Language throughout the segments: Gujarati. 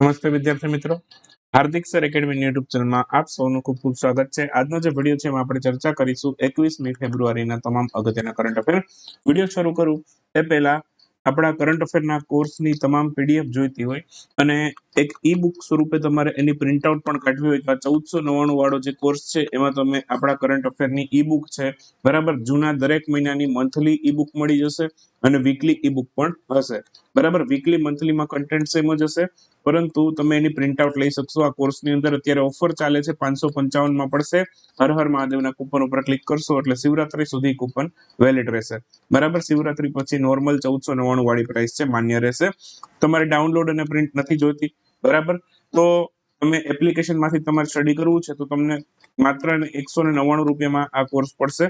નમસ્તે વિદ્યાર્થી મિત્રો. હાર્દિક સર એકેડમી યુટ્યુબ ચેનલમાં આપ સૌનું ખૂબ ખૂબ સ્વાગત છે. આજનો જે વીડિયો છે એમાં આપણે ચર્ચા કરીશું એકવીસમી ફેબ્રુઆરીના તમામ અગત્યના કરંટ અફેર વીડિયો શરૂ કરું એ પહેલા આપણા કરંટ અફેરના કોર્સની તમામ પીડીએફ જોઈતી હોય અને એક ઈ બુક સ્વરૂપે તમારે એની પ્રિન્ટઆઉટ પણ કાઢવી હોય તો આ ચૌદસો નવ્વાણું વાળો જે કોર્સ છે એમાં તમે આપણા કરંટ અફેરની ઈ બુક છે. બરાબર? જૂના દરેક મહિનાની મંથલી ઈ બુક મળી જશે. અને વીકલી ઈ બુક પણ હશે. બરાબર? વીકલી મંથલીમાં કન્ટેન્ટ સેમ જ હશે. પરંતુ તમે એની પ્રિન્ટઆઉટ લઈ શકશો. આ કોર્સની અંદર અત્યારે ઓફર ચાલે છે. પાંચસો પંચાવનમાં પડશે. હર હર મહાદેવના કૂપન ઉપર ક્લિક કરશો એટલે શિવરાત્રી સુધી કૂપન વેલિડ રહેશે. બરાબર? શિવરાત્રી પછી નોર્મલ ચૌદસો નવ્વાણું વાળી પ્રાઇસ છે. માન્ય રહેશે. તમારે ડાઉનલોડ અને પ્રિન્ટ નથી જોઈતી. બરાબર? તો તમે એપ્લિકેશનમાંથી તમારે સ્ટડી કરવું છે, તો તમને માત્ર એકસો ને નવ્વાણું રૂપિયામાં આ કોર્સ પડશે.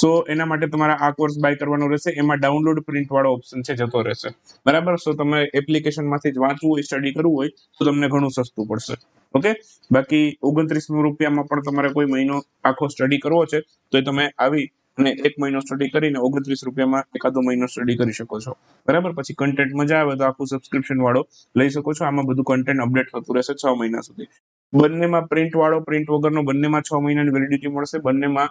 સો એના માટે તમારે આ કોર્સ બાય કરવાનો રહેશે. એમાં ડાઉનલોડ પ્રિન્ટ વાળો ઓપ્શન છે, જતો રહેશે. બરાબર? સો તમે એપ્લિકેશનમાંથી જ વાંચવું હોય સ્ટડી કરવું હોય, તો તમને ઘણું સસ્તું પડશે. ઓકે બાકી ઓગણત્રીસ રૂપિયામાં પણ તમારે કોઈ મહિનો આખો સ્ટડી કરવો છે, તો એ તમે આવી અને એક મહિનો સ્ટડી કરીને ઓગણત્રીસ રૂપિયામાં એકાદો મહિનો સ્ટડી કરી શકો છો. બરાબર? પછી કન્ટેન્ટ મજા આવે તો આખું સબસ્ક્રિપ્શન વાળો લઈ શકો છો. આમાં બધું કન્ટેન્ટ અપડેટ થતું રહેશે છ મહિના સુધી. બંનેમાં પ્રિન્ટ વાળો પ્રિન્ટ વગરનો બંનેમાં છ મહિનાની વેલિડિટી મળશે. બંનેમાં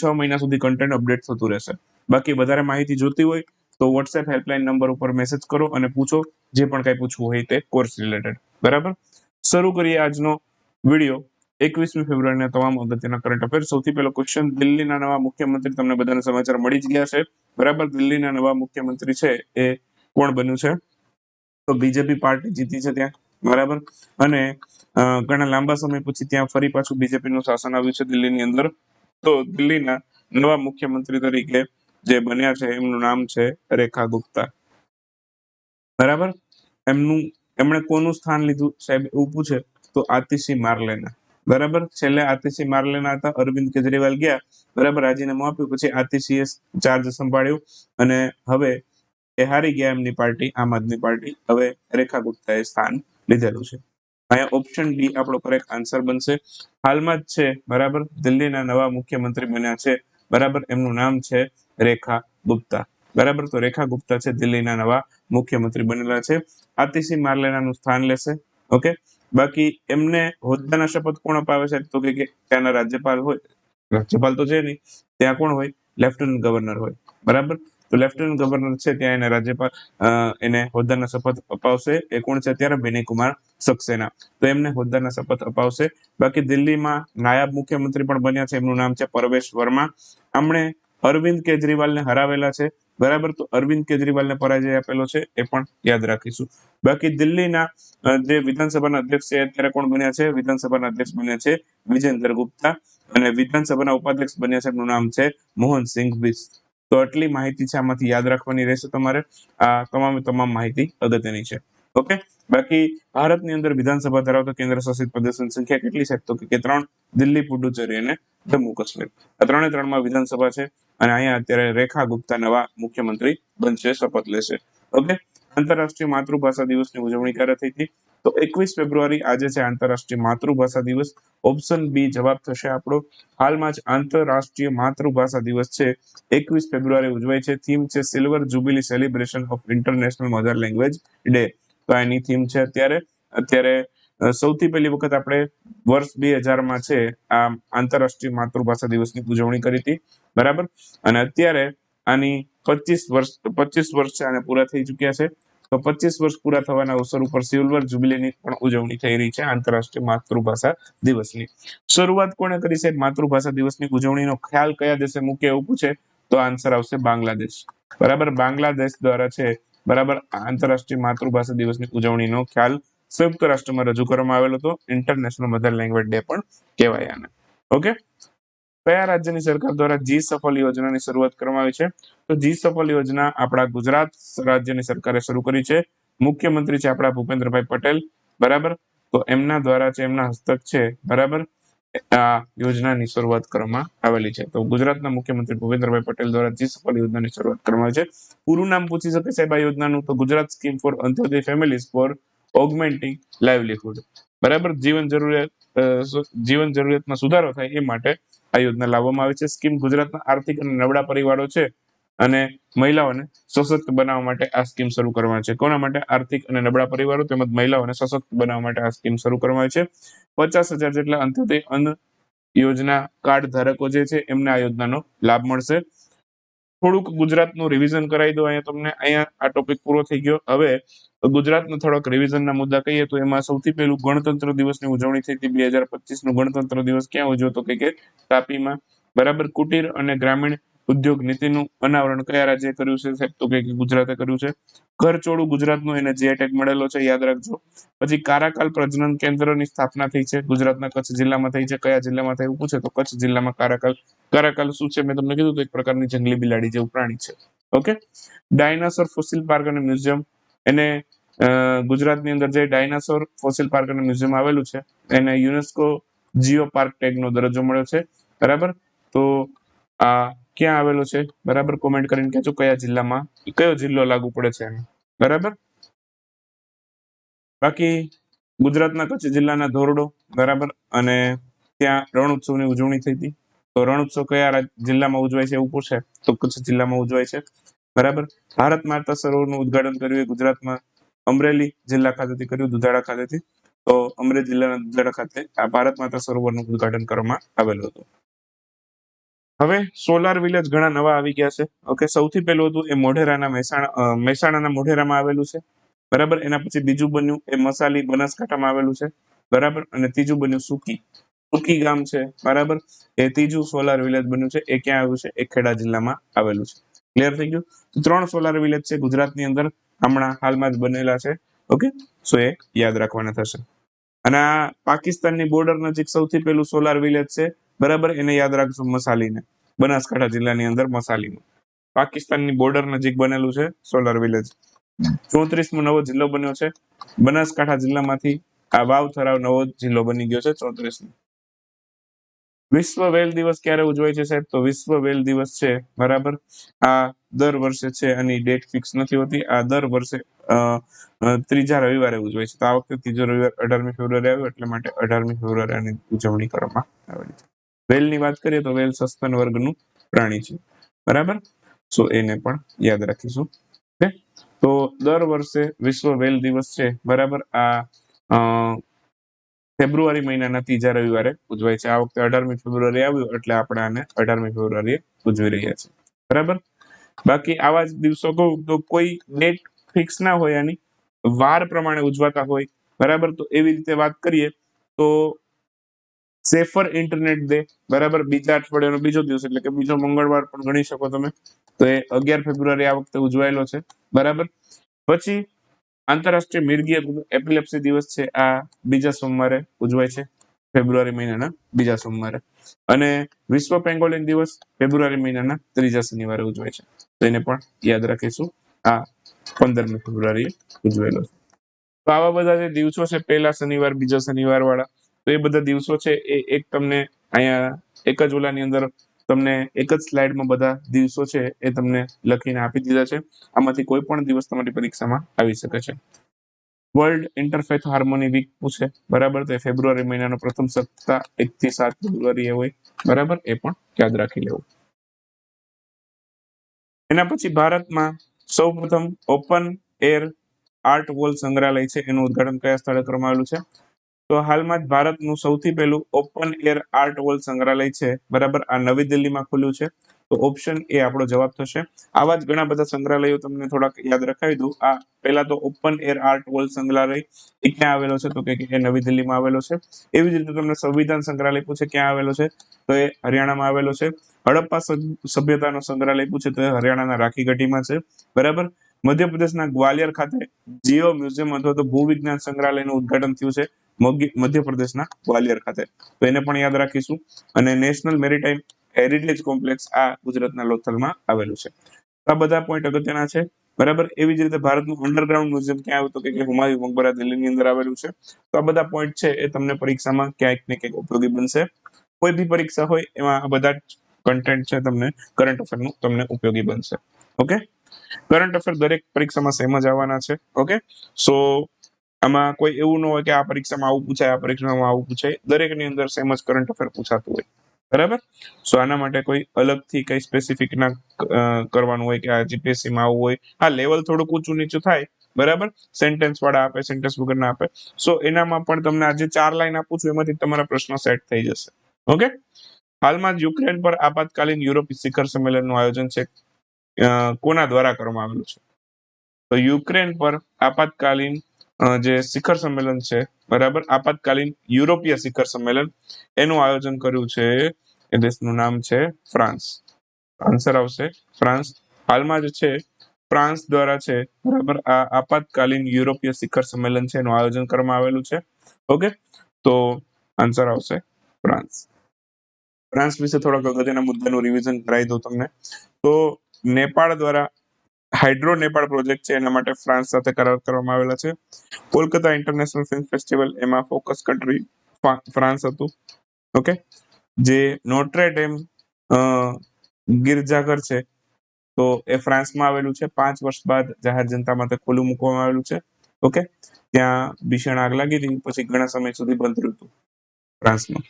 છ મહિના સુધી કન્ટેન્ટ અપડેટ થતું રહેશે. બાકી વધારે માહિતી જોતી હોય તો વોટ્સએપ હેલ્પલાઇન નંબર ઉપર મેસેજ કરો અને પૂછો જે પણ કાંઈ પૂછવું હોય તે કોર્સ રિલેટેડ બરાબર? શરૂ કરીએ આજનો વીડિયો એકવીસમી ફેબ્રુઆરીના તમામ અગત્યના કરંટ અફેર સૌથી પહેલો ક્વેશ્ચન દિલ્હીના નવા મુખ્યમંત્રી તમને બધાને સમાચાર મળી જ ગયા છે. બરાબર? દિલ્હીના નવા મુખ્યમંત્રી છે એ કોણ બન્યું છે? તો બીજેપી પાર્ટી જીતી છે ત્યાં. બરાબર? અને ઘણા લાંબા સમય પછી ત્યાં ફરી પાછું બીજેપી નું શાસન આવ્યું છે દિલ્હીની અંદર. તો દિલ્હીના નવા મુખ્યમંત્રી તરીકે જે બન્યા છે, એમનું નામ છે રેખા ગુપ્તા. બરાબર? એમનું, એમણે કોનું સ્થાન લીધું? સાહેબ, એવું પૂછે તો આતિશી માર્લેના. બરાબર? છેલ્લે આતિશી માર્લેના હતા, અરવિંદ કેજરીવાલ ગયા. બરાબર? રાજીનામું આપ્યું, પછી આતિશીએ ચાર્જ સંભાળ્યો અને હવે એ હારી ગયા એમની પાર્ટી, આમ આદમી પાર્ટી. હવે રેખા ગુપ્તાએ સ્થાન લીધેલું છે. અહીંયા ઓપ્શન ડી આપણો કરેક્ટ આન્સર બનશે. હાલમાં જ છે, બરાબર? દિલ્હીના નવા મુખ્યમંત્રી બન્યા છે, બરાબર? એમનું નામ છે રેખા ગુપ્તા. બરાબર? તો રેખા ગુપ્તા છે દિલ્હીના નવા મુખ્યમંત્રી બનેલા છે. આતિશી માર્લેનાનું સ્થાન લેશે, ઓકે? બાકી એમને હોદ્દાના શપથ કોણ અપાવે છે? તો કે ત્યાંના રાજ્યપાલ હોય. રાજ્યપાલ તો છે નહીં. ત્યાં કોણ હોય? લેફ્ટનન્ટ ગવર્નર હોય. બરાબર? તો લેફ્ટનન્ટ ગવર્નર છે ત્યાં એને રાજ્યપાલ એને હોદ્દાના શપથ અપાવશે. એ કોણ છે અત્યારે? વિનયકુમાર સક્સેના. તો એમને હોદ્દાના શપથ અપાવશે. બાકી દિલ્હીમાં નાયબ મુખ્યમંત્રી પણ બન્યા છે. એમનું નામ છે પરવેશ વર્મા. આમણે અરવિંદ કેજરીવાલને હરાવેલા છે. બરાબર? તો અરવિંદ કેજરીવાલને પરાજય આપેલો છે. એ પણ યાદ રાખીશું. બાકી દિલ્હીના જે વિધાનસભાના અધ્યક્ષ છે અત્યારે કોણ બન્યા છે? વિધાનસભાના અધ્યક્ષ બન્યા છે વિજેન્દ્ર ગુપ્તા. અને વિધાનસભાના ઉપાધ્યક્ષ બન્યા છે એમનું નામ છે મોહનસિંહ બિસ્ત. તો આટલી માહિતી છે, આમાંથી યાદ રાખવાની રહેશે તમારે. આ તમામે તમામ માહિતી અગત્યની છે. ઓકે? બાકી ભારતની અંદર વિધાનસભા ધરાવતા કેન્દ્ર શાસિત પ્રદેશોની સંખ્યા કેટલી છે? તો કે ત્રણ દિલ્હી, પુડુચેરી અને જમ્મુ કાશ્મીર. આ ત્રણે ત્રણમાં વિધાનસભા છે અને અહીંયા અત્યારે રેખા ગુપ્તા નવા મુખ્યમંત્રી બનશે, શપથ લેશે. ઓકે? આંતરરાષ્ટ્રીય માતૃભાષા દિવસની ઉજવણી ક્યારે થઈ હતી? તો એકવીસ ફેબ્રુઆરી આજે છે આંતરરાષ્ટ્રીય માતૃભાષા દિવસ. ઓપ્શન બી જવાબ થશે આપણો. હાલમાં જ આંતરરાષ્ટ્રીય માતૃભાષા દિવસ છે. એકવીસ ફેબ્રુઆરી ઉજવાય છે. થીમ છે silver jubilee celebration of international mother language day તો એની થીમ છે અત્યારે. અત્યારે સૌથી પહેલી વખત આપણે વર્ષ બે હજારમાં છે આ આંતરરાષ્ટ્રીય માતૃભાષા દિવસની ઉજવણી કરી હતી. બરાબર? અને અત્યારે આની પચીસ વર્ષ પચીસ વર્ષ છે આને પૂરા થઈ ચુક્યા છે. તો પચીસ વર્ષ પૂરા થવાના અવસર ઉપર સિલ્વર જુબિલીની પણ ઉજવણી થઈ રહી છે આંતરરાષ્ટ્રીય માતૃભાષા દિવસની. શરૂઆત કોણે કરી છે? માતૃભાષા દિવસની ઉજવણીનો ખ્યાલ કયા દેશે મૂકે એવું પૂછે? તો આન્સર આવશે બાંગ્લાદેશ. બરાબર? બાંગ્લાદેશ દ્વારા છે, બરાબર? આંતરરાષ્ટ્રીય માતૃભાષા દિવસની ઉજવણીનો ખ્યાલ સંયુક્ત રાષ્ટ્રમાં રજૂ કરવામાં આવેલો હતો. ઇન્ટરનેશનલ મધર લેંગ્વેજ ડે પણ કહેવાય આને. ઓકે કયા રાજ્યની સરકાર દ્વારા જી સફળ યોજનાની શરૂઆત કરવામાં આવી છે? તો જી સફળ યોજના આપણા ગુજરાત રાજ્યની સરકારે શરૂ કરી છે. મુખ્યમંત્રી છે આપણા ભૂપેન્દ્રભાઈ પટેલ, બરાબર? તો એમના દ્વારા છે એમના હસ્તક છે, બરાબર? આ યોજનાની શરૂઆત કરવામાં આવેલી છે. તો ગુજરાતના મુખ્યમંત્રી ભૂપેન્દ્રભાઈ પટેલ દ્વારા જી સફળ યોજનાની શરૂઆત કરવામાં આવી છે. પૂરું નામ પૂછી શકે સાહેબ આ યોજનાનું? તો Gujarat scheme for Antyodaya families for augmenting livelihood. બરાબર? જીવન જરૂરિયાત જીવન જરૂરિયાતમાં સુધારો થાય એ માટે આ યોજના લાવવામાં આવી છે. સ્કીમ ગુજરાતના આર્થિક અને નબળા પરિવારો છે અને મહિલાઓને સશક્ત બનાવવા માટે આ સ્કીમ શરૂ કરવામાં છે. કોના માટે? આર્થિક અને નબળા પરિવારો તેમજ મહિલાઓને સશક્ત બનાવવા માટે આ સ્કીમ શરૂ કરવામાં છે. પચાસ હજાર જેટલા અંત્યોદય અન્ન યોજના કાર્ડ ધારકો જે છે એમને આ યોજનાનો લાભ મળશે. થોડુંક ગુજરાતનું રિવિઝન કરાવી દો અહીંયા તમને, અહીંયા આ ટોપિક પૂરો થઈ ગયો. હવે ગુજરાતના થોડાક રિવિઝનના મુદ્દા કહીએ તો એમાં સૌથી પહેલું ગણતંત્ર દિવસની ઉજવણી થઈ હતી બે હજાર પચીસ ગણતંત્ર દિવસ ક્યાં ઉજવ્યો હતો કે તાપીમાં બરાબર કુટીર અને ગ્રામીણ ઉદ્યોગ નીતિનું અનાવરણ કયા રાજ્યે કર્યું છે તો કે ગુજરાતે કર્યું છે. ઘરચોળું ગુજરાતનું એને જીઆઈ ટેગ મળેલો છે, યાદ રાખજો. પછી કારાકાલ પ્રજનન કેન્દ્રની સ્થાપના થઈ છે, ગુજરાતના કચ્છ જિલ્લામાં થઈ છે. કયા જિલ્લામાં થયું પૂછે તો કચ્છ જિલ્લામાં કારાકાલ. કારાકાલ શું છે? મેં તમને કીધું તો એક પ્રકારની જંગલી બિલાડી જેવું પ્રાણી છે. ઓકે? ડાયનાસોર ફોસિલ પાર્ક અને મ્યુઝિયમ એને ગુજરાતની અંદર જે ડાયનાસોર ફોસિલ પાર્ક અને મ્યુઝિયમ આવેલું છે, એને યુનેસ્કો જીઓ પાર્ક ટેગનો દરજ્જો મળ્યો છે. બરાબર? તો આ ક્યાં આવેલો છે? બરાબર કોમેન્ટ કરીને કહેજો કયા જિલ્લામાં, કયો જિલ્લો લાગુ પડે છે બરાબર? બાકી ગુજરાતના કચ્છ જિલ્લાના ધોરડો, બરાબર? અને ત્યાં રણ ઉત્સવની ઉજવણી થઈ હતી. તો રણ ઉત્સવ કયા જિલ્લામાં ઉજવાય છે એવું પૂછે, તો કચ્છ જિલ્લામાં ઉજવાય છે. બરાબર? ભારત માતા સરોવરનું ઉદઘાટન કર્યું એ ગુજરાતમાં અમરેલી જિલ્લા ખાતેથી કર્યું, દુધાળા ખાતેથી. તો અમરેલી જિલ્લાના દુધાળા ખાતે આ ભારત માતા સરોવરનું ઉદઘાટન કરવામાં આવેલું હતું. હવે સોલાર વિલેજ ઘણા નવા આવી ગયા છે. ઓકે, સૌથી પહેલું હતું એ મોઢેરાના મહેસાણા મહેસાણાના મોઢેરામાં આવેલું છે. બરાબર? એના પછી બીજું બન્યું એ મસાલી બનાસકાંઠામાં આવેલું છે. બરાબર? અને ત્રીજું બન્યું સુકી. સુકી ગામ છે. બરાબર? એ ત્રીજું સોલાર વિલેજ બન્યું છે. એ ક્યાં આવ્યું છે? એ ખેડા જિલ્લામાં આવેલું છે. ક્લિયર થઈ ગયું? ત્રણ સોલાર વિલેજ છે ગુજરાતની અંદર. હમણાં હાલમાં જ બનેલા છે. ઓકે સો એ યાદ રાખવાના થશે. અને આ પાકિસ્તાનની બોર્ડર નજીક સૌથી પહેલું સોલાર વિલેજ છે. બરાબર? એને યાદ રાખજો મસાલીને. બનાસકાંઠા જિલ્લાની અંદર મસાલીમાં. પાકિસ્તાનની બોર્ડર નજીક બનેલું છે સોલાર વિલેજ ચોત્રીસમો નવો જિલ્લો બન્યો છે. બનાસકાંઠા જિલ્લામાંથી આ વાવ થરાવ નવો જિલ્લો બની ગયો છે ચોત્રીસમો. વિશ્વ વેલ દિવસ ક્યારે ઉજવાય છે સાહેબ? તો વિશ્વ વેલ દિવસ છે, બરાબર? આ દર વર્ષે છે આની ડેટ ફિક્સ નથી હોતી. આ દર વર્ષે ત્રીજા રવિવારે ઉજવાય છે. તો આ વખતે ત્રીજો રવિવાર અઢારમી ફેબ્રુઆરી આવ્યો એટલે માટે અઢારમી ફેબ્રુઆરી આની ઉજવણી કરવામાં આવેલી છે. વેલની વાત કરીએ તો વેલ સસ્તન વર્ગનું પ્રાણી છે. બરાબર? સો એને પણ યાદ રાખીશું. તો દર વર્ષે વિશ્વ વેલ દિવસ છે. બરાબર? આ ફેબ્રુઆરી મહિનાના ત્રીજા રવિવારે ઉજવાય છે. આ વખતે અઢારમી ફેબ્રુઆરી આવ્યું, એટલે આપણે આને અઢારમી ફેબ્રુઆરીએ ઉજવી રહ્યા છીએ. બરાબર? બાકી આવા જ દિવસો કહું તો કોઈ ડેટ ફિક્સ ના હોય આની. વાર પ્રમાણે ઉજવાતા હોય. બરાબર? તો એવી રીતે વાત કરીએ તો સેફર ઇન્ટરનેટ ડે બરાબર? બીજા અઠવાડિયાનો બીજો દિવસ, એટલે કે બીજો મંગળવાર પણ ગણી શકો તમે. તો એ અગિયાર ફેબ્રુઆરી આ વખતે ઉજવાયેલો છે. બરાબર? પછી આંતરરાષ્ટ્રીય મિર્ગીય એપિલેપ્સી દિવસ છે. આ બીજા સોમવારે ઉજવાય છે. ફેબ્રુઆરી મહિનાના બીજા સોમવારે. અને વિશ્વ પેંગોલિન દિવસ ફેબ્રુઆરી મહિનાના ત્રીજા શનિવારે ઉજવાય છે. તો એને પણ યાદ રાખીશું. આ પંદરમી ફેબ્રુઆરીએ ઉજવેલો છે. તો આવા બધા જે દિવસો છે, પહેલા શનિવાર, બીજા શનિવાર વાળા તો એ બધા દિવસો છે, એ એક તમને અહીંયા એક જ ઓલાની અંદર તમને એક જ સ્લાઇડમાં બધા દિવસો છે એ તમને લખીને આપી દીધા છે. આમાંથી કોઈ પણ દિવસ તમારી પરીક્ષામાં આવી શકે છે. વર્લ્ડ ઇન્ટરફેથ હાર્મોની વીક પૂછે. બરાબર? તો ફેબ્રુઆરી મહિનાનો પ્રથમ સપ્તાહ એક થી સાત ફેબ્રુઆરી એ હોય. બરાબર? એ પણ યાદ રાખી લેવું. એના પછી ભારતમાં સૌ પ્રથમ ઓપન એર આર્ટ વોલ સંગ્રહાલય છે. એનું ઉદઘાટન કયા સ્થળે કરવામાં આવેલું છે? તો હાલમાં જ ભારતનું સૌથી પહેલું ઓપન એર આર્ટ વોલ સંગ્રહાલય છે. બરાબર, આ નવી દિલ્હીમાં ખુલ્યું છે. તો ઓપ્શન એ આપણો જવાબ થશે. આવા જ ઘણા બધા સંગ્રહાલયો તમને થોડાક યાદ રખાવી દઉં. આ પહેલા તો ઓપન એર આર્ટ વોલ સંગ્રહાલય એ ક્યાં આવેલો છે? તો કે એ નવી દિલ્હીમાં આવેલો છે. એવી જ રીતે તમને સંવિધાન સંગ્રહાલય પૂછે ક્યાં આવેલો છે? તો એ હરિયાણામાં આવેલો છે. હડપ્પા સભ્યતાનો સંગ્રહાલય પૂછે તો એ હરિયાણાના રાખીગઢીમાં છે. બરાબર? મધ્યપ્રદેશના ગ્વાલિયર ખાતે જીઓ મ્યુઝિયમ અથવા તો ભૂવિજ્ઞાન સંગ્રહાલયનું ઉદઘાટન થયું છે. મધ્યપ્રદેશના ગ્વાલિયર ખાતે. તો એને પણ યાદ રાખીશું. અને નેશનલ મેરીટાઈમ હેરિટેજ કોમ્પ્લેક્સ આ ગુજરાતના લોથલમાં આવેલું છે. આ બધા પોઈન્ટ અગત્યના છે. બરાબર? એવી જ રીતે ભારતનું અંડરગ્રાઉન્ડ મ્યુઝિયમ ક્યાં આવ્યું તો કે હુમાયુ મકબરા દિલ્હીની અંદર આવેલું છે. તો આ બધા પોઈન્ટ છે એ તમને પરીક્ષામાં ક્યાંક ને ક્યાંક ઉપયોગી બનશે. કોઈ બી પરીક્ષા હોય એમાં આ બધા કન્ટેન્ટ છે તમને કરંટ અફેરનું તમને ઉપયોગી બનશે. ઓકે કરંટ અફેર દરેક પરીક્ષામાં સેમ જ આવવાના છે. ઓકે સો આમાં કોઈ એવું ન હોય કે આ પરીક્ષામાં આવું પૂછાય, આ પરીક્ષામાં આવું પૂછાય. દરેકની અંદર સેમ જ કરંટ અફેર પૂછાતું હોય. બરાબર? સો આના માટે કોઈ અલગથી કઈ સ્પેસિફિક ના કરવાનું હોય કે આ જીપીએસસી માં આવું હોય. હા લેવલ થોડુંક ઊંચું નીચું થાય, બરાબર? સેન્ટેન્સ વાળા આપે સેન્ટેન્સ વગરના આપે. સો એનામાં પણ તમને આજે ચાર લાઈન આપું છું, એમાંથી તમારા પ્રશ્નો સેટ થઈ જશે. ઓકે હાલમાં જ યુક્રેન પર આપાતકાલીન યુરોપી શિખર સંમેલનનું આયોજન છે. કોના દ્વારા કરવામાં આવેલું છે? તો યુક્રેન પર આપાતકાલીન જે શિખર સંમેલન છે, બરાબર? આપાતકાલીન યુરોપીય શિખર સંમેલન. એનું આયોજન કર્યું છે, એ દેશનું નામ છે ફ્રાન્સ. આન્સર આવશે. ફ્રાન્સ હાલમાં જ છે. ફ્રાન્સ દ્વારા છે, બરાબર? આ આપાતકાલીન યુરોપીય શિખર સંમેલન છે, એનું આયોજન કરવામાં આવેલું છે. ઓકે? તો આન્સર આવશે ફ્રાન્સ. ફ્રાન્સ વિશે થોડાક અગત્યના મુદ્દાનું રિવિઝન કરાવી દઉં તમને. તો નેપાળ દ્વારા હાઇડ્રો નેપાળ પ્રોજેક્ટ છે, એના માટે ફ્રાન્સ સાથે કરાર કરવામાં આવેલા છે. કોલકાતા ઇન્ટરનેશનલ ફિલ્મ ફેસ્ટિવલ, એમાં ફોકસ કન્ટ્રી ફ્રાન્સ હતું. ઓકે? જે નોટ્રે ડેમ ગિરજાઘર છે, તો એ ફ્રાન્સમાં આવેલું છે. પાંચ વર્ષ બાદ જાહેર જનતા માટે ખુલ્લું મૂકવામાં આવેલું છે. ઓકે? ત્યાં ભીષણ આગ લાગી હતી, પછી ઘણા સમય સુધી બંધ રહ્યું હતું ફ્રાન્સમાં.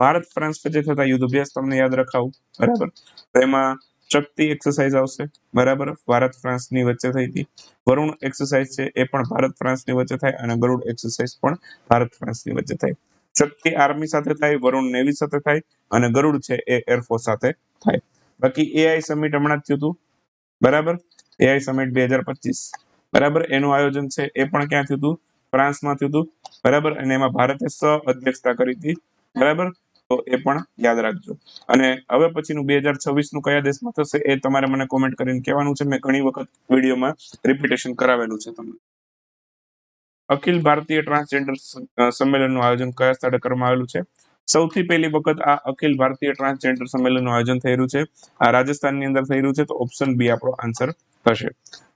ભારત ફ્રાન્સ વચ્ચે થતા યુદ્ધ અભ્યાસ તમને યાદ રખાવું. બરાબર? તો એમાં શક્તિ એક્સરસાઇઝ આવશે. બરાબર? ભારત ફ્રાન્સની વચ્ચે થઈ હતી. વરુણ એક્સરસાઇઝ છે, એ પણ ભારત ફ્રાન્સની વચ્ચે થાય અને ગરુડ એક્સરસાઇઝ પણ ભારત ફ્રાન્સની વચ્ચે થાય. શક્તિ આર્મી સાથે થાય, વરુણ નેવી સાથે થાય અને ગરુડ છે, એ એરફોર્સ સાથે થાય. બાકી એઆઈ સમિટ હમણાં જ થયું હતું. બરાબર? એઆઈ સમિટ બે હજાર પચીસ. બરાબર? એનું આયોજન છે, એ પણ ક્યાં થયું હતું? ફ્રાન્સમાં થયું હતું. બરાબર? અને એમાં ભારતે સહ અધ્યક્ષતા કરી હતી. બરાબર? તો એ પણ યાદ રાખજો. અને હવે પછીનું બે હજાર છવ્વીસનું કયા દેશમાં થશે એ તમારે મને કોમેન્ટ કરીને કહેવાનું છે. મેં ઘણી વખત વિડીયોમાં રિપીટેશન કરાવેલું છે તમને. અખિલ ભારતીય ટ્રાન્સજેન્ડર સંમેલનનું આયોજન કયા સ્થળે કરવામાં આવેલું છે? સૌથી પહેલી વખત આ અખિલ ભારતીય ટ્રાન્સજેન્ડર સંમેલનનું આયોજન થઈ રહ્યું છે. આ રાજસ્થાનની અંદર થઈ રહ્યું છે તો ઓપ્શન બી આપણો આન્સર થશે.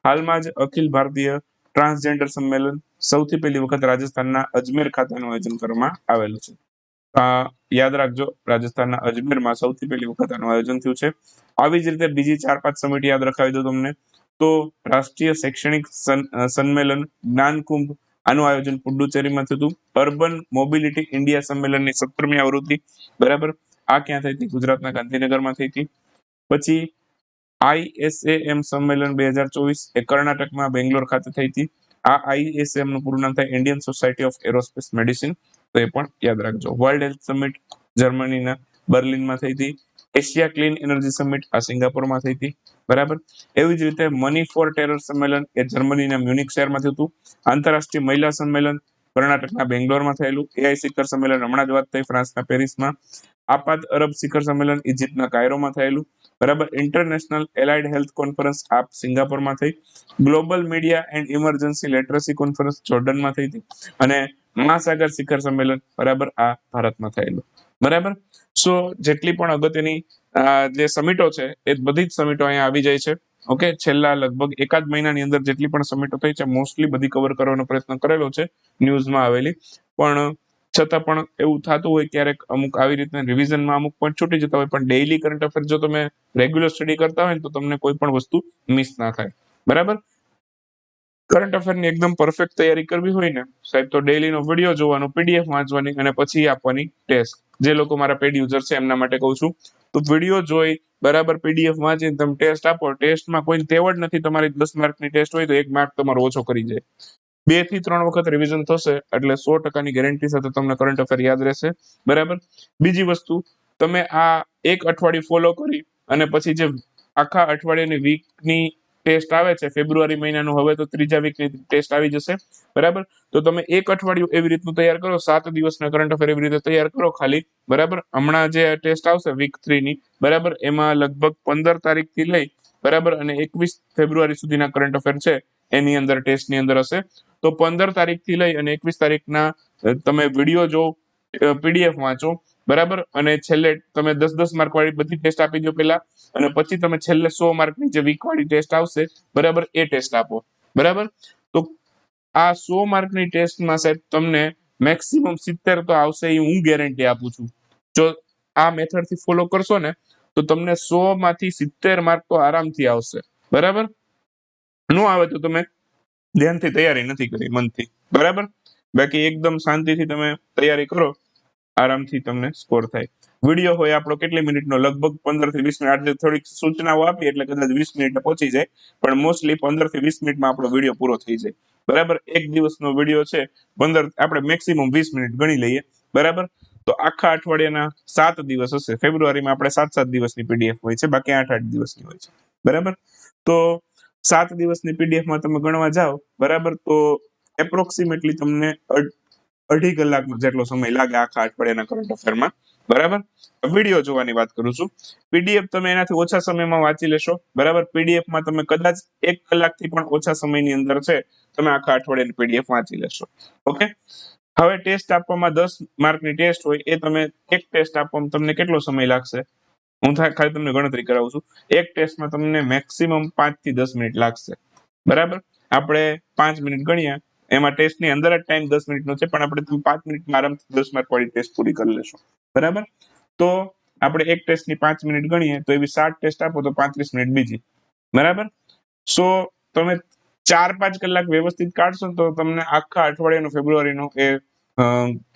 હાલમાં જ અખિલ ભારતીય ટ્રાન્સજેન્ડર સંમેલન સૌથી પહેલી વખત રાજસ્થાનના અજમેર ખાતેનું આયોજન કરવામાં આવેલું છે. યાદ રાખજો, રાજસ્થાનના અજમેરમાં સૌથી પહેલી વખત આનું આયોજન થયું છે. આવી જ રીતે બીજી ચાર પાંચ સમિટ યાદ રખાવી દો તમને. તો રાષ્ટ્રીય શૈક્ષણિક સંમેલન જ્ઞાનકુંભ આનું આયોજન પુડુચેરીમાં થયું હતું. અર્બન મોબિલિટી ઇન્ડિયા સંમેલનની સત્તરમી આવૃત્તિ. બરાબર? આ ક્યાં થઈ હતી? ગુજરાતના ગાંધીનગરમાં થઈ હતી. પછી આઈએસએએમ સંમેલન બે હજાર ચોવીસ એ કર્ણાટકમાં બેંગ્લોર ખાતે થઈ હતી. આ આઈએસએમનું પૂરું નામ થાય Indian society of aerospace medicine. તો એ પણ યાદ રાખજો. વર્લ્ડ હેલ્થ સમિટ જર્મનીના બર્લિનમાં થઈ હતી. એશિયા ક્લીન એનર્જી સમિટ આ સિંગાપોરમાં થઈ હતી. બરાબર? એવી જ રીતે મની ફોર ટેરર સંમેલન એ જર્મનીના મ્યુનિક શહેરમાં થયું હતું. આંતરરાષ્ટ્રીય મહિલા સંમેલન કર્ણાટકના બેંગ્લોરમાં થયેલું. એઆઈ શિખર સંમેલન હમણાં જ વાત થઈ ફ્રાન્સના પેરિસમાં. આપાત અરબ શિખર સંમેલન ઇજિપ્તના કાયરોમાં થયેલું. બરાબર? ઇન્ટરનેશનલ એલાઇડ હેલ્થ કોન્ફરન્સ આપ સિંગાપોરમાં થઈ. Global media and emergency literacy conference જોર્ડનમાં થઈ હતી. અને મહાસાગર શિખર સંમેલન, બરાબર? આ ભારતમાં થયેલું. બરાબર? સો, જેટલી પણ અગત્યની જે સમિટો છે, એ બધી જ સમિટો અહીંયા આવી જાય છે. ઓકે? છેલ્લા લગભગ એકાદ મહિનાની અંદર જેટલી પણ સમિટો થઈ છે, મોસ્ટલી બધી કવર કરવાનો પ્રયત્ન કરેલો છે, ન્યૂઝમાં આવેલી. પણ છતાં પણ એવું થતું હોય ક્યારેક અમુક આવી રીતના રિવિઝનમાં અમુક પોઈન્ટ છૂટી જતા હોય, પણ ડેઇલી કરંટ અફેર જો તમે રેગ્યુલર સ્ટડી કરતા હોય તો તમને કોઈ પણ વસ્તુ મિસ ના થાય. બરાબર? કરંટ અફેરની એકદમ પરફેક્ટ તૈયારી કરવી હોય ને, સાહેબ, તો ડેલીનો વીડિયો જોવાનો પીડીએફ વાંચવાની અને પછી આપવાની ટેસ્ટ જે લોકો મારા પેડ યુઝર છે, એમના માટે કહું છું. તો વીડિયો જોઈ, બરાબર પીડીએફ વાંચીને તમે ટેસ્ટ આપો. ટેસ્ટમાં કોઈ તેવડ નથી, તમારી દસ માર્કની ટેસ્ટ હોય તો એક માર્ક તમારો ઓછો કરી જાય. બેથી ત્રણ વખત રિવિઝન થશે, એટલે સો ટકાની ગેરંટી સાથે તમને કરંટ અફેર યાદ રહેશે. બરાબર? બીજી વસ્તુ, તમે આ એક અઠવાડિયું ફોલો કરી અને પછી જે આખા અઠવાડિયાની વીકની ટેસ્ટ આવે છે, ફેબ્રુઆરી મહિનાનું, હવે તો ત્રીજા વીકની ટેસ્ટ આવી જશે. બરાબર? તો તમે એક અઠવાડિયું એવી રીતનું તૈયાર કરો, સાત દિવસના કરંટ અફેર એવી રીતે તૈયાર કરો ખાલી. બરાબર? હમણાં જે ટેસ્ટ આવશે વીક થ્રીની બરાબર? એમાં લગભગ પંદર તારીખથી લઈ, બરાબર? અને એકવીસ ફેબ્રુઆરી સુધીના કરંટ અફેર છે, એની અંદર, ટેસ્ટની અંદર હશે. તો પંદર તારીખથી લઈ અને એકવીસ તારીખના તમે વીડિયો જો પીડીએફ વાંચો, બરાબર? અને છેલ્લે તમે દસ દસ માર્ક વાળી બધી ટેસ્ટ આપી દો પેલા, અને પછી તમે છેલ્લે સો માર્કની જે વીક વાળી ટેસ્ટ આવશે, બરાબર, એ ટેસ્ટ આપો. બરાબર? તો આ સો માર્કની ટેસ્ટમાં સાહેબ તમને મેક્સિમમ સિત્તેર તો આવશે એ હું ગેરંટી આપું છું. જો આ મેથડથી ફોલો કરશો ને, તો તમને સો માંથી સિત્તેર માર્ક તો આરામથી આવશે. બરાબર? ન આવે તો તમે ધ્યાનથી તૈયારી નથી કરી, મનથી. બરાબર? બાકી એકદમ શાંતિથી તમે તૈયારી કરો. આરામથી તમને સ્કોર થાય. વીડિયો હોય આપણો કેટલી મિનિટનો? લગભગ પંદરથી વીસ મિનિટ. આજે થોડીક સૂચનાઓ આપી, એટલે કદાચ વીસ મિનિટ પહોંચી જાય, પણ મોસ્ટલી પંદરથી વીસ મિનિટમાં આપણો વીડિયો પૂરો થઈ જાય. બરાબર? એક દિવસનો વીડિયો છે, પંદર, આપણે મેક્સિમમ વીસ મિનિટ ગણી લઈએ. બરાબર? તો આખા અઠવાડિયાના સાત દિવસ હશે. ફેબ્રુઆરીમાં આપણે સાત સાત દિવસની પીડીએફ હોય છે, બાકી આઠ આઠ દિવસની હોય છે. બરાબર? તો સાત દિવસની પીડીએફમાં તમે ગણવા જાઓ. બરાબર? તો એપ્રોક્સિમેટલી તમને અઢ- કલાક જેટલો સમય લાગે આખા અઠવાડિયાના કરંટ અફેરમાં બરાબર? વીડિયો જોવાની વાત કરું છું. પીડીએફ તમે એનાથી ઓછા સમયમાં વાંચી લેશો. બરાબર? પીડીએફમાં તમે કદાચ એક કલાકથી પણ ઓછા સમયની અંદર છે, તમે આખા અઠવાડિયાની પીડીએફ વાંચી લેશો. ઓકે હવે ટેસ્ટ આપવામાં દસ માર્કની ટેસ્ટ હોય, એ તમે એક ટેસ્ટ આપવામાં તમને કેટલો સમય લાગશે? હું ખાલી તમને ગણતરી કરાવું છું. એક ટેસ્ટમાં તમને મેક્સિમમ પાંચથી દસ મિનિટ લાગશે. બરાબર? આપણે પાંચ મિનિટ ગણ્યા. એમાં ટેસ્ટની અંદર જ ટાઈમ દસ મિનિટનો છે, પણ આપણે પાંચ મિનિટમાં આરામથી દસ માર્ક વાળી ટેસ્ટ પૂરી કરી લેશું. બરાબર? તો આપણે એક ટેસ્ટની પાંચ મિનિટ ગણીએ, તો એવી સાત ટેસ્ટ આપો તો પાંત્રીસ મિનિટ બીજી. બરાબર? સો તમે ચાર પાંચ કલાક વ્યવસ્થિત કાઢશો તો તમને આખા અઠવાડિયાનો, ફેબ્રુઆરીનો એ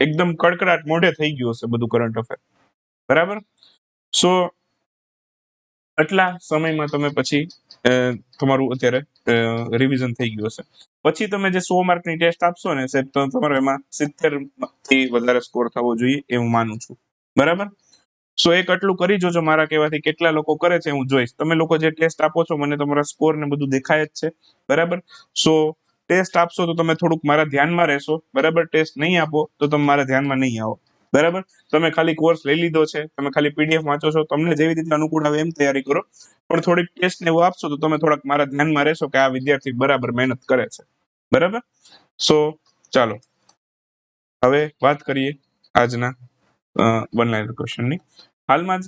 એકદમ કડકડાટ મોઢે થઈ ગયું હશે બધું કરંટ અફેર બરાબર? સો, આટલા સમયમાં તમે પછી તમારું અત્યારે રિવિઝન થઈ ગયું હશે. પછી તમે જે સો માર્કની ટેસ્ટ આપશો ને સાહેબ, તો તમારો એમાં સિત્તેરથી વધારે સ્કોર થવો જોઈએ એ હું માનું છું. બરાબર? સો એક આટલું કરી જોજો મારા કહેવાથી કેટલા લોકો કરે છે હું જોઈશ. તમે લોકો જે ટેસ્ટ આપો છો, મને તમારા સ્કોર ને બધું દેખાય જ છે. બરાબર? સો ટેસ્ટ આપશો તો તમે થોડુંક મારા ધ્યાનમાં રહેશો. બરાબર? ટેસ્ટ નહીં આપો તો તમે મારા ધ્યાનમાં નહીં આવો. બરાબર? તમે ખાલી કોર્સ લઈ લીધો છે, તમે ખાલી પીડીએફ વાંચો છો, તમને જેવી રીતે અનુકૂળ આવે એમ તૈયારી કરો. પણ થોડીક ટેસ્ટ ને એવું આપશો તો તમે થોડાક મારા ધ્યાનમાં રહેશો કે આ વિદ્યાર્થી બરાબર મહેનત કરે છે. બરાબર? સો ચાલો. હવે વાત કરીએ આજના વન લાઇન ક્વેશ્ચનની હાલમાં જ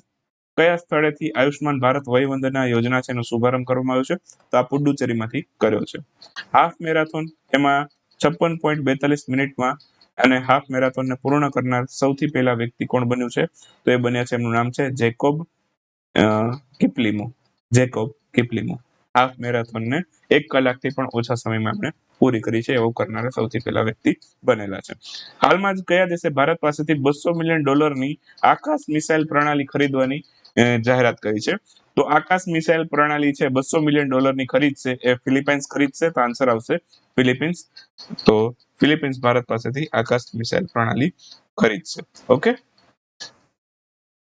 કયા સ્થળેથી આયુષ્માન ભારત વયવંદના યોજના છે એનો શુભારંભ કરવામાં આવ્યો છે? તો આ પુડુચેરીમાંથી કર્યો છે. હાફ મેરાથોન એમાં છપ્પન પોઈન્ટ બેતાલીસ મિનિટમાં અને હાફ મેરાથોનને પૂર્ણ કરનાર સૌથી પહેલા વ્યક્તિ કોણ બન્યું છે? તો એ બન્યા છે, એમનું નામ છે Jacob Kiplimo. Jacob Kiplimo. Half મેરાથોનને એક કલાકથી પણ ઓછા સમયમાં એમણે પૂરી કરી છે, એવું કરનારા સૌથી પહેલા વ્યક્તિ બનેલા છે. હાલમાં જ કયા દેશે ભારત પાસેથી બસો મિલિયન ડોલરની આકાશ મિસાઇલ પ્રણાલી ખરીદવાની જાહેરાત કરી છે? તો આકાશ મિસાઇલ પ્રણાલી છે, બસો મિલિયન ડોલરની ખરીદશે એ ફિલિપાઇન્સ ખરીદશે તો આન્સર આવશે ફિલિપિન્સ તો ફિલિપિન્સ ભારત પાસેથી આકાશ મિસાઇલ પ્રણાલી ખરીદશે ઓકે?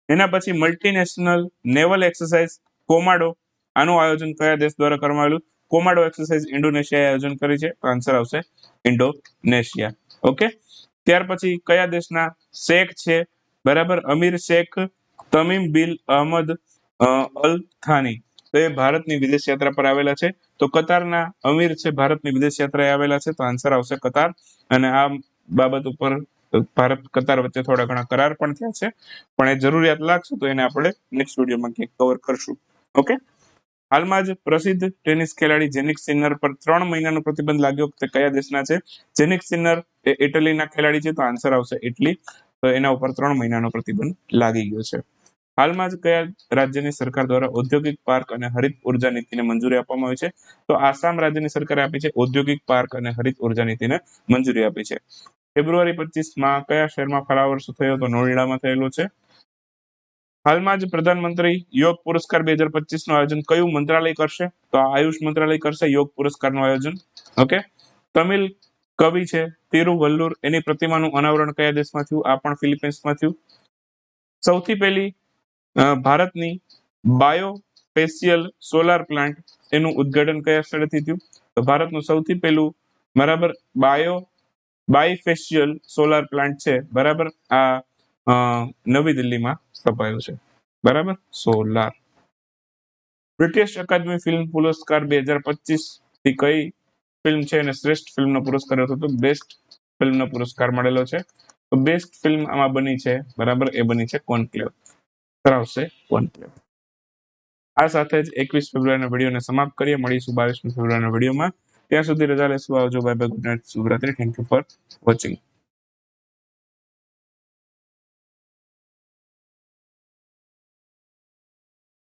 એના પછી મલ્ટીનેશનલ નેવલ એક્સરસાઇઝ કોમાડો. આનું આયોજન કયા દેશ દ્વારા કરવામાં આવેલું? કોમાડો એક્સરસાઇઝ ઇન્ડોનેશિયાએ આયોજન કરી છે, તો આન્સર આવશે ઇન્ડોનેશિયા, ઓકે? ત્યાર પછી કયા દેશના શેખ છે? બરાબર, અમીર Sheikh, Tamim bin Ahmad Al Thani. તો એ ભારતની વિદેશ યાત્રા પર આવેલા છે. તો કતારના અમીર છે ભારતની વિદેશ યાત્રાએ આવેલા છે. તો આન્સર આવશે કતાર. અને આ બાબત ઉપર ભારત કતાર વચ્ચે થોડા ઘણા કરાર પણ થયા છે. પણ એ જરૂરિયાત લાગશે તો એને આપણે નેક્સ્ટ વિડીયોમાં ક્યાંક કવર કરશું. ઓકે હાલમાં જ પ્રસિદ્ધ ટેનિસ ખેલાડી જેનિક સિનર પર ત્રણ મહિનાનો પ્રતિબંધ લાગ્યો. તે કયા દેશના છે? જેનિક સિન્નર એ ઇટલીના ખેલાડી છે. તો આન્સર આવશે ઇટલી. તો એના ઉપર ત્રણ મહિનાનો પ્રતિબંધ લાગી ગયો છે. હાલમાં જ કયા રાજ્યની સરકાર દ્વારા ઔદ્યોગિક પાર્ક અને હરિત ઊર્જા નીતિને મંજૂરી આપવામાં આવી છે? તો આસામ રાજ્યની સરકારે આપી છે ઔદ્યોગિક પાર્ક અને હરિત ઊર્જા નીતિને મંજૂરી આપી છે. ફેબ્રુઆરી પચીસમાં કયા શહેરમાં ફલાવર્ષ થયો તો નોઈડામાં થયેલો છે? હાલમાં જ પ્રધાનમંત્રી યોગ પુરસ્કાર બે હજાર પચીસનું આયોજન કયું મંત્રાલય કરશે? તો આ આયુષ મંત્રાલય કરશે, યોગ પુરસ્કારનું આયોજન. ઓકે? તમિલ કવિ છે તિરુવલ્લુર એની પ્રતિમાનું અનાવરણ કયા દેશમાં થયું? આ પણ ફિલિપિન્સમાં થયું. સૌથી પહેલી ભારતની બાયો ફેશિયલ સોલાર પ્લાન્ટ એનું ઉદ્ઘાટન કયા સ્થળેથી થયું? તો ભારતનું સૌથી પહેલું બરાબર બાયો, બાયફેશિયલ સોલાર પ્લાન્ટ છે. બરાબર આ નવી દિલ્હીમાં સ્થપાયું છે. બરાબર? સોલાર. બ્રિટિશ અકાદમી ફિલ્મ પુરસ્કાર બે હજાર પચીસથી કઈ ફિલ્મ છે? અને શ્રેષ્ઠ ફિલ્મનો પુરસ્કાર હતો તો બેસ્ટ ફિલ્મનો પુરસ્કાર મળેલો છે. તો બેસ્ટ ફિલ્મ આમાં બની છે. બરાબર? એ બની છે કોન્ક્લેવ. કરાવશે કોન્ક્લેવ આ સાથે જ એકવીસ ફેબ્રુઆરીના વિડીયોને સમાપ્ત કરીએ. મળીશું બાવીસમી ફેબ્રુઆરીના વિડીયોમાં. ત્યાં સુધી રજા લેશું આવજો. Bye bye good night શુભરાત્રી. Thank you for watching